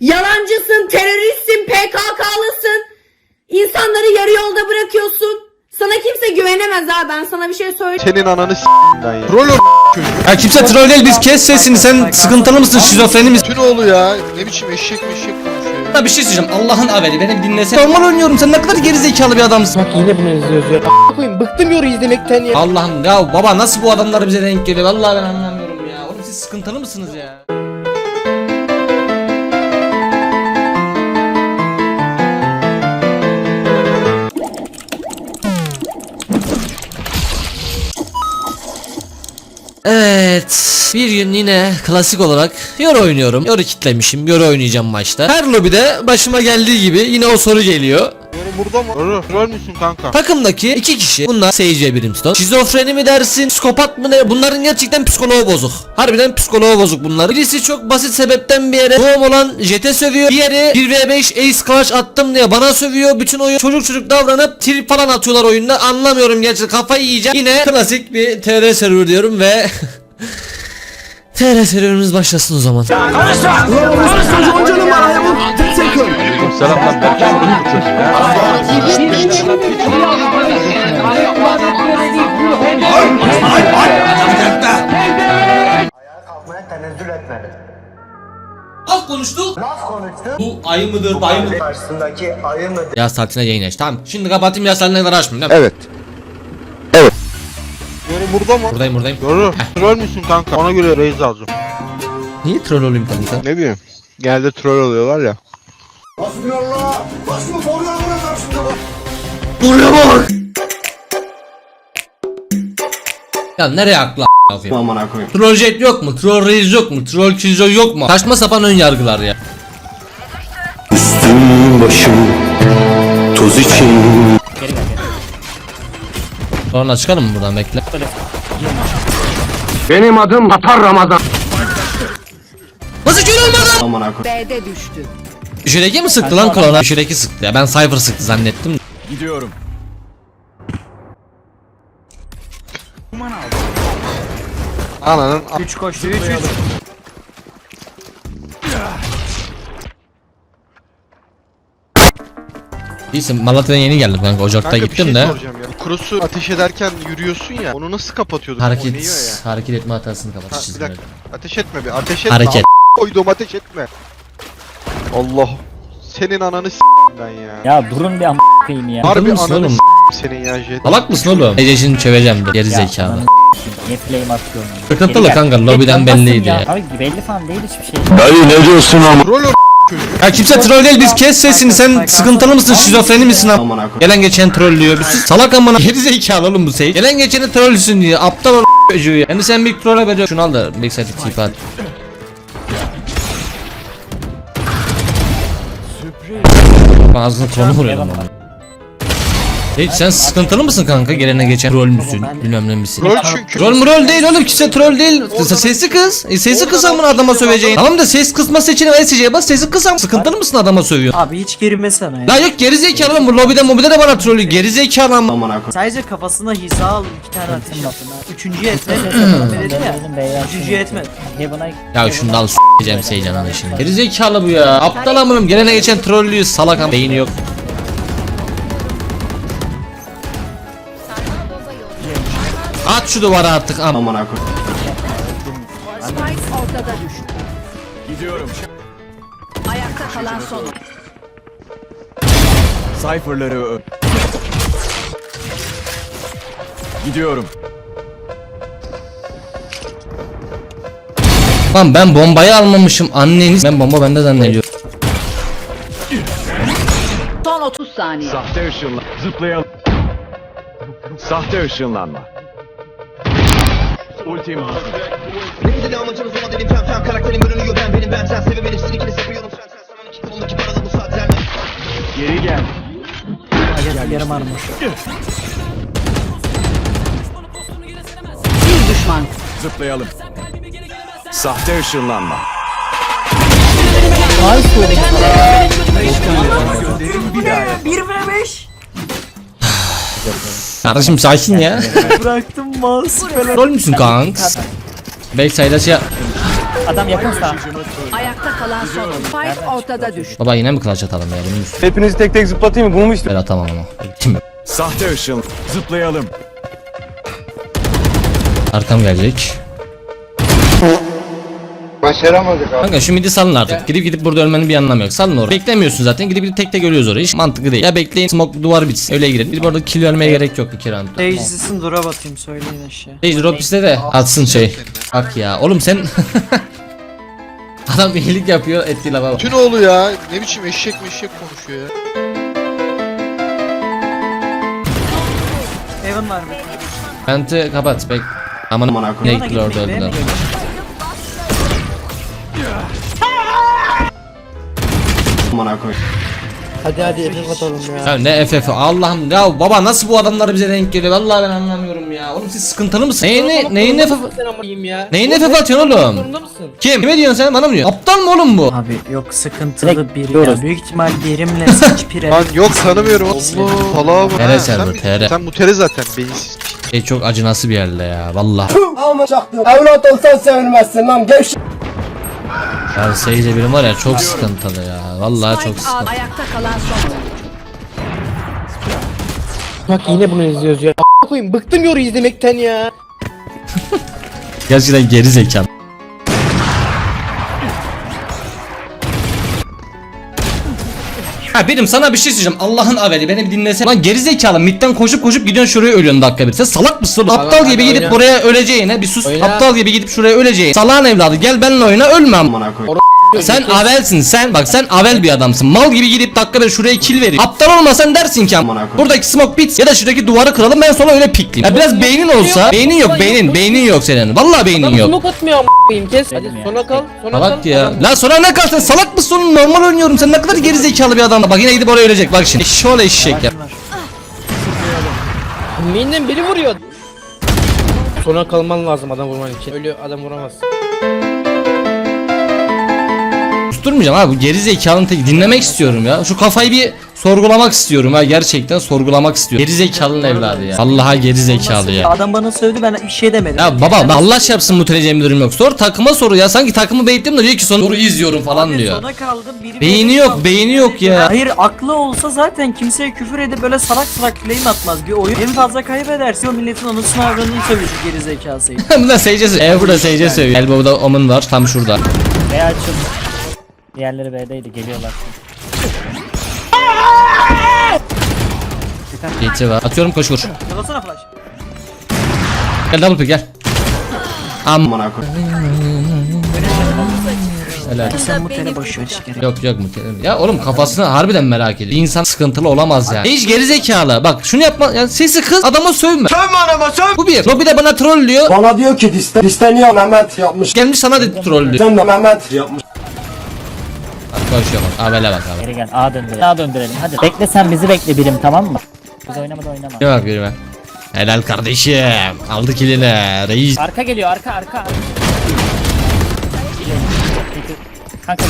Yalancısın, teröristsin, PKK'lısın. İnsanları yarı yolda bırakıyorsun. Sana kimse güvenemez ha ben sana bir şey söyleyeyim. Senin ananı ben ya. Troll o çocuk. Ya kimse troll değil biz kes sesini sen sıkıntılı mısın şizofreni misin? Bütün oğlu ya. Ne biçim eşek meşek konuşuyor ya. Bir şey söyleyeceğim Allah'ın averi beni bir dinlesene. Normal oynuyorum sen ne kadar gerizekalı bir adamsın. Bak yine bunu izliyoruz ya. A** koyayım bıktım yoru izlemekten ya. Allah'ım ya baba nasıl bu adamlar bize denk geliyor vallahi ben anlamıyorum ya. Oğlum siz sıkıntılı mısınız ya? Evet. Bir gün yine klasik olarak Euro oynuyorum. Euro kitlemişim. Euro oynayacağım maçta. Her lobide başıma geldiği gibi yine o soru geliyor. Yoru burada mı? Yoru. Troll müsün kanka? Takımdaki iki kişi bunlar Sage ve Brimstone Şizofreni mi dersin psikopat mı ne bunların gerçekten psikoloğu bozuk Harbiden psikoloğu bozuk bunlar Birisi çok basit sebepten bir yere doğum olan Jet'e sövüyor Diğeri 1v5 Ace Clash attım diye bana sövüyor Bütün oyun çocuk çocuk davranıp trip falan atıyorlar oyunda Anlamıyorum gerçekten kafayı yiyeceğim Yine klasik bir TR server diyorum ve TR serverimiz başlasın o zaman Selam lan Berkcan. Bu çocuk ya. kalkmaya tenezzül etmedi. Az konuştuk Laf konuştu. Bu ayı mıdır dayı mıdır Karşısındaki ayı mı Yaz tatiline yayın aç tamam Şimdi kapatayım yaz tatiline kadar açmayayım değil mi? Evet. Yoru burada mı? Buradayım buradayım Yoru. Troll müsün kanka? Ona göre reis alacağım. Niye troll olayım kanka? Ne bileyim. Genelde troll oluyorlar ya. Hasbinallah. Başımı soruyor buna karşımda bak. Buraya bak Ya nereye akla a**ayım? Amına koyayım. Troll jet yok mu? Troll reis yok mu? Troll killjoy yok mu? Saçma sapan ön yargılar ya Üstüm başım toz için Sonra çıkalım mı buradan bekle Benim adım Atar Ramazan Nasıl kör olmadı? Amına koyayım. B'de düştü. Şireki mi sıktı lan klona? Şireki sıktı ya ben Cypher sıktı zannettim Gidiyorum Ananın 3 koştu 3 3. İyisin Malatya'dan yeni geldim kanka Ocak'ta Kanka bir gittim şey de soracağım ya. Cross'u ateş ederken yürüyorsun ya. Onu nasıl kapatıyordun? O neyiyor Hareket ya. hareket etme hatasını Ha, kapat bir dakika. Ateş etme bir. Ateş etme. Hareket. A- Koydum ateş etme. Allah. Senin ananı s**tim ben ya. Ya durun bir am koyayım ya. Harbi mısın ananı oğlum? s**tim senin ya Jet. Salak mısın oğlum? Ece şimdi çöveceğim de geri zekalı Niye flame atıyorum? ya? Sıkıntılı Geri gel. kanka, lobiden belliydi ya. Abi belli falan değil hiçbir şey. Dayı ne diyorsun ama Troll o Ya kimse troll değil biz kes sesini sen sıkıntılı mısın şizofreni misin am- Amına koyayım. Gelen geçen trollüyor bir sus salak amına geri zekalı oğlum bu sey Gelen geçeni trollsün diyor aptal o çocuğu ya Yani sen bir trolle veriyor şunu al da Big Side tip at Ağzına klonu vuruyor lan Hiç sen sıkıntılı mısın kanka gelene geçen troll müsün bilmem ne misin Troll çünkü. Troll mu rol değil oğlum kimse troll değil Sesi kız e, Sesi kız amına adama söveceğin Tamam da ses kısma seçeneği SC'ye bas sesi kız am Sıkıntılı mısın adama sövüyor Abi hiç gerilmesene ya. La yok geri zekalı oğlum bu lobide mobide de bana trollü geri zekalı ama Amına koyayım. Sadece kafasına hiza al iki tane ateş yaptın ha. Üçüncüyü etmedi. Dedi ya. Bizim beyler Üçüncüyü etmedi. Ya şunu da al s**eceğim Seycan ana şimdi Geri zekalı bu ya Aptal amınım gelene geçen trollüyü salak am Beyni yok At şu duvara artık am Amına koyayım. Spike ortada düştü. Gidiyorum Ayakta kalan son. Cypher'ları öp Gidiyorum Lan ben bombayı almamışım anneniz Ben bomba bende zannediyorum Son 30 saniye. Sahte ışınlan Zıplayalım Sahte ışınlanma Ultim. Nefret amacımız olan dedim fem fem Karakterim görünüyor ben benim ben sen. Sevim benim sizin ikiniz yapıyorum sen sen Sanın iki kolundaki paralı bu saatler Geri gel. Aga yarım armış. Bir düşman. Zıplayalım. Sahte ışınlanma Kardeşim sakin ya Bıraktım mouse. Troll müsün kanks? Backside'a şey Adam yakınsa Ayakta kalan son. Spike ortada düştü. Baba yine mi clutch atalım ya? Üstüne Hepinizi tek tek zıplatayım mı? Bunu mu istiyorsun? atamam ama. Kim? Sahte ışın. Zıplayalım. Arkam gelecek. Başaramadık abi. Kanka şu midi salın artık. Gidip gidip burada ölmenin bir anlamı yok. Salın orayı. Beklemiyorsun zaten. Gidip gidip tek tek ölüyoruz orayı. Hiç mantıklı değil. Ya bekleyin smoke duvar bitsin. Öyle girelim. Bir burada kill vermeye gerek yok iki round. Teyzesini dura batayım söyleyin aşağı. Hey drop iste de atsın şey. Bak ya. Oğlum sen Adam iyilik yapıyor ettiği lafa bak. Tünoğlu ya. Ne biçim eşek meşek konuşuyor ya. Evan var mı? Vent'i kapat bek. Aman ne Bana gittiler orada öldüler. Mi Hadi hadi FF atalım ya. Ya ne FF Allah'ım ya baba nasıl bu adamlar bize denk geliyor vallahi ben anlamıyorum ya. Oğlum siz sıkıntılı mısınız? Neyin neyin FF Sen ya. Neyin FF atıyorsun oğlum? Zorunda mısın? Kim? Kime diyorsun sen? Bana mı diyorsun? Aptal mı oğlum bu? Abi yok sıkıntılı Direkt biri ya. Büyük ihtimal birimle saç pire. Lan yok tanımıyorum. Allah. Bak. Tere Ha, sen mi- tere. Sen mutere zaten beyinsiz. Şey çok acınası bir yerde ya vallahi. Almayacaktım. Evlat olsan sevilmezsin lan geç. Ya Seyirci birim var ya çok sıkıntılı ya. Vallahi çok sıkıntılı. ayakta kalan son. Bak yine bunu izliyoruz ya. A**a koyayım bıktım yoru izlemekten ya. Gerçekten geri zekalı. Ha benim sana bir şey söyleyeceğim. Allah'ın aveli beni bir dinlesene. Lan geri zekalı midden koşup koşup gidiyorsun şuraya ölüyorsun dakika bir. Sen salak mısın? oğlum? Aptal gibi gidip oyna. buraya öleceğine bir sus. Oyna. Aptal gibi gidip şuraya öleceğine. Salağın evladı gel benimle oyna ölmem. Sen avelsin sen bak sen avel bir adamsın. Mal gibi gidip dakika bir şuraya kill verir. Aptal olmasan dersin ki buradaki smoke bit ya da şuradaki duvarı kıralım ben sonra öyle pikleyeyim. Ya biraz beynin olsa beynin yok beynin beynin yok senin. Vallahi beynin yok. smoke atmıyor kes. Hadi sona kal. Sona kal. Ya. Lan sonra ne kalsın salak mısın normal oynuyorum sen ne kadar geri zekalı bir adam. Bak yine gidip oraya ölecek bak şimdi. Şöyle eşek ya. Main'den biri vuruyor. Sona kalman lazım adam vurman için. Ölü adam vuramazsın. Susturmayacağım abi bu geri zekalının tek dinlemek istiyorum ya. Şu kafayı bir sorgulamak istiyorum ha gerçekten sorgulamak istiyorum. Geri zekalının evladı ya. Allah'a geri zekalı ya. Adam bana sövdü ben bir şey demedim. Ya baba Allah çarpsın muteleyeceğim bir durum yok. Sor takıma soru ya. Sanki takımı beyittim de diyor ki son soru izliyorum falan Abi diyor. Sona kaldım. Biri Beyni yok, kaldı. beyni yok ya. Hayır aklı olsa zaten kimseye küfür edip böyle salak salak flame atmaz. Bir oyun en fazla kaybederse o milletin anasını avradını sövüyor geri zekasıyla. Bu da seyirci seviyor. E burada seyirci seviyor. Elbow'da Omen var tam şurada. B açıldı. Diğerleri B'deydi geliyorlar. Geçi var. Atıyorum koş vur. Yalasana flash. Gel double pick gel. Am. Helal. Sen bu tane boş ver şekerim. Yok yok muhtemelen. Ya oğlum kafasını harbiden merak ediyor. Bir insan sıkıntılı olamaz yani. Hiç geri zekalı. Bak şunu yapma. Yani sesi kız adama sövme. Sövme anama söv. Bu bir. Lobby de bana trollüyor. Bana diyor ki diste, disteniyor Mehmet yapmış. Gelmiş sana dedi trollüyor. Sen de Mehmet yapmış. Koşuyor bak. Abele bak abi. Geri gel A döndürelim. A döndürelim hadi. Bekle sen bizi bekle birim tamam mı? Biz oynamadan oynama. Ne bak birime. Helal kardeşim. Aldı kilini. Reis. Arka geliyor arka arka. arka. Kanka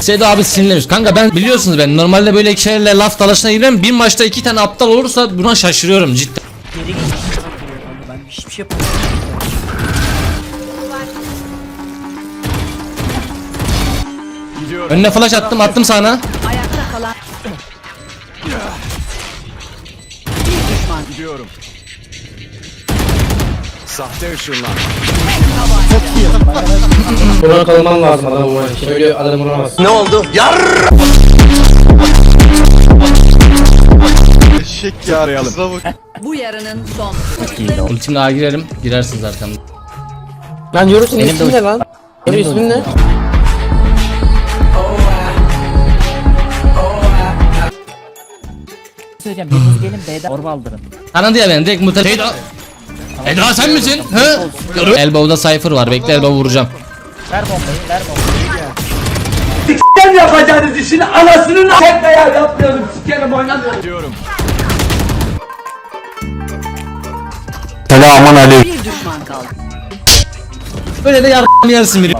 Sedo abi sinirlenmiş. Kanka ben biliyorsunuz ben normalde böyle şeylerle laf dalaşına girmem. Bir maçta iki tane aptal olursa buna şaşırıyorum cidden. Geri gel. Ben hiçbir şey yapamıyorum. Önüne flash attım attım sana. Ayakta kalan Gidiyorum. Sahte ışınlanma. Sona kalman lazım adam vurman için. Ölü adam vuramazsın. Ne oldu? Yar. Eşek ya. Bak. bu yarının son. Ultimle A girelim. Girersiniz arkamda. Lan yoru senin Benim de ismin ne lan? Benim de ismin ne? Söyleyeceğim biriniz gelin B'den orba aldırın. Tanıdı ya beni direkt mutel. Sedo. Eda sen misin? He? Elbow'da Cypher var. Bekle elbow vuracağım. Ver bombayı ver bombayı. Sen yapacağınız işin anasını na. Tek veya yapmıyorum. Sikerim oynamıyorum. Gidiyorum. Bir düşman kaldı. Böyle de yardım yersin biri.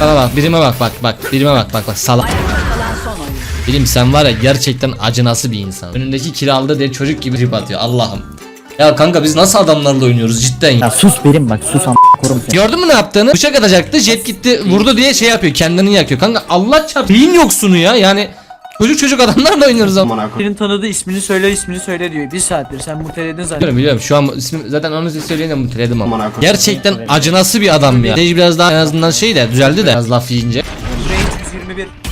Bana bak birime bak bak bak birime bak bak bak salak. Ayakta kalan son oyun. Bilim sen var ya gerçekten acınası bir insan. Önündeki kiraldı diye çocuk gibi rip atıyor Allah'ım. Ya kanka biz nasıl adamlarla oynuyoruz cidden ya. Ya sus birim bak sus am. Kurum seni. Gördün mü ne yaptığını? Bıçak atacaktı. Jet gitti vurdu diye şey yapıyor. Kendini yakıyor. Kanka Allah çarp. Beyin yoksunu ya. Yani çocuk çocuk adamlarla oynuyoruz ama. Senin tanıdığı ismini söyle ismini söyle diyor. Bir saattir sen muteledin zaten. Biliyorum biliyorum. Şu an ismi zaten onu size söyleyince muteledim ama. Gerçekten acınası bir adam ya. Sage biraz daha en azından şey de düzeldi de. Biraz laf yiyince. Range 121.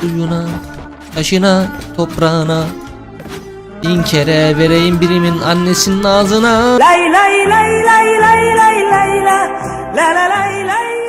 Suyuna, taşına, toprağına. Bin kere vereyim birimin annesinin ağzına. Lay lay lay lay lay lay lay la la la lay lay